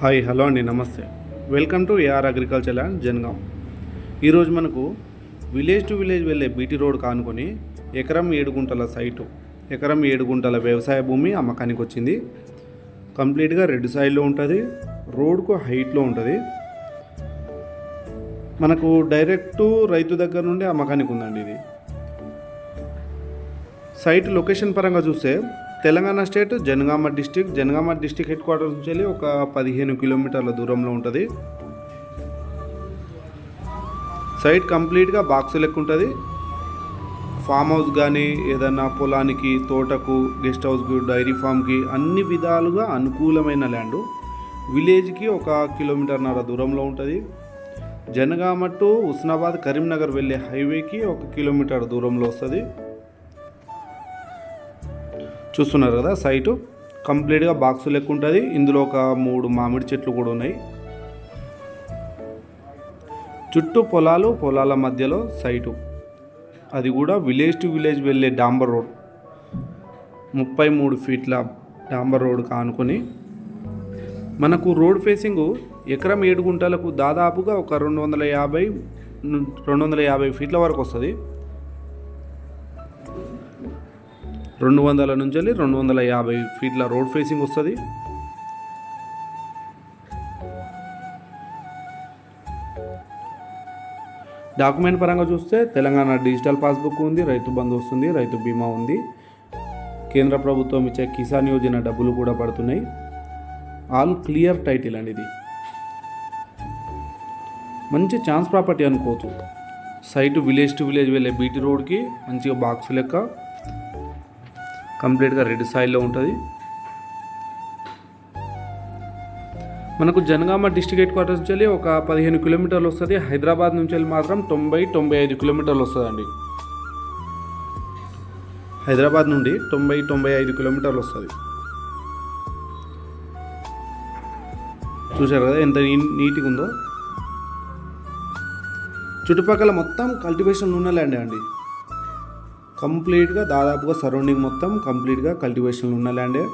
Hi hello అండి నమస్తే. Welcome to AR agriculture land Jangaon. ఈరోజు మనకు విలేజ్ టు విలేజ్ వెళ్ళే బీటీ రోడ్ కానుకొని ఎకరం ఏడు గుంటల సైటు ఎకరం ఏడు గుంటల వ్యవసాయ భూమి అమ్మకానికి వచ్చింది. కంప్లీట్గా రెడ్ సైడ్లో ఉంటుంది రోడ్కు హైట్లో ఉంటుంది. మనకు డైరెక్ట్ రైతు దగ్గర నుండి అమ్మకానికి ఉందండి ఇది. సైట్ లొకేషన్ పరంగా చూస్తే Telangana state Jangaon district Jangaon district headquarters నుంచి వెళ్ళి ఒక పదిహేను కిలోమీటర్ల దూరంలో ఉంటుంది. సైట్ కంప్లీట్గా బాక్స్ లెక్క ఉంటుంది. ఫామ్ హౌస్ కానీ ఏదన్నా పొలానికి తోటకు గెస్ట్ హౌస్కి డైరీ ఫామ్కి అన్ని విధాలుగా అనుకూలమైన ల్యాండ్. విలేజ్కి ఒక కిలోమీటర్న్నర దూరంలో ఉంటుంది. జనగామ టు ఉస్నాబాద్ కరీంనగర్ వెళ్ళే హైవేకి ఒక కిలోమీటర్ దూరంలో వస్తుంది. చూస్తున్నారు కదా సైటు కంప్లీట్గా బాక్స్ లెక్క ఉంటుంది. ఇందులో ఒక మూడు మామిడి చెట్లు కూడా ఉన్నాయి. చుట్టూ పొలాలు పొలాల మధ్యలో సైటు అది కూడా విలేజ్ టు విలేజ్ వెళ్ళే డాంబర్ రోడ్. ముప్పై మూడు ఫీట్ల డాంబర్ రోడ్ కానుకొని. మనకు రోడ్ ఫేసింగ్ ఎకరం ఏడు గుంటలకు దాదాపుగా ఒక రెండు వందల యాభై రెండు వందల యాభై ఫీట్ల వరకు వస్తుంది. రెండు వందల నుంచి వెళ్ళి రెండు వందల యాభై ఫీట్ల రోడ్ ఫేసింగ్ వస్తుంది. డాక్యుమెంట్ పరంగా చూస్తే తెలంగాణ డిజిటల్ పాస్బుక్ ఉంది రైతు బంధు వస్తుంది రైతు బీమా ఉంది. కేంద్ర ప్రభుత్వం ఇచ్చే కిసాన్ యోజన డబ్బులు కూడా పడుతున్నాయి. ఆల్ క్లియర్ టైటిల్ అండి ఇది. మంచి ఛాన్స్ ప్రాపర్టీ అనుకోవచ్చు. సైట్ విలేజ్ టు విలేజ్ వెళ్ళే బీటీ రోడ్కి మంచిగా బాక్స్ లెక్క. కంప్లీట్గా రెడ్ సాయిల్లో ఉంటుంది. మనకు జనగామ డిస్టిక్ హెడ్ క్వార్టర్స్ నుంచి వెళ్ళి ఒక పదిహేను కిలోమీటర్లు వస్తుంది. హైదరాబాద్ నుంచి వెళ్ళి మాత్రం తొంభై తొంభై ఐదు కిలోమీటర్లు వస్తుందండి. హైదరాబాద్ నుండి తొంభై తొంభై ఐదు కిలోమీటర్లు వస్తుంది. చూశారు కదా ఎంత నీ- నీట్గా ఉందో. చుట్టుపక్కల మొత్తం కల్టివేషన్ ఉన్న ల్యాండే అండి. కంప్లీట్గా దాదాపుగా సరౌండింగ్ మొత్తం కంప్లీట్గా కల్టివేషన్లో ఉన్న ల్యాండే.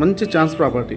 మంచి ఛాన్స్ ప్రాపర్టీ.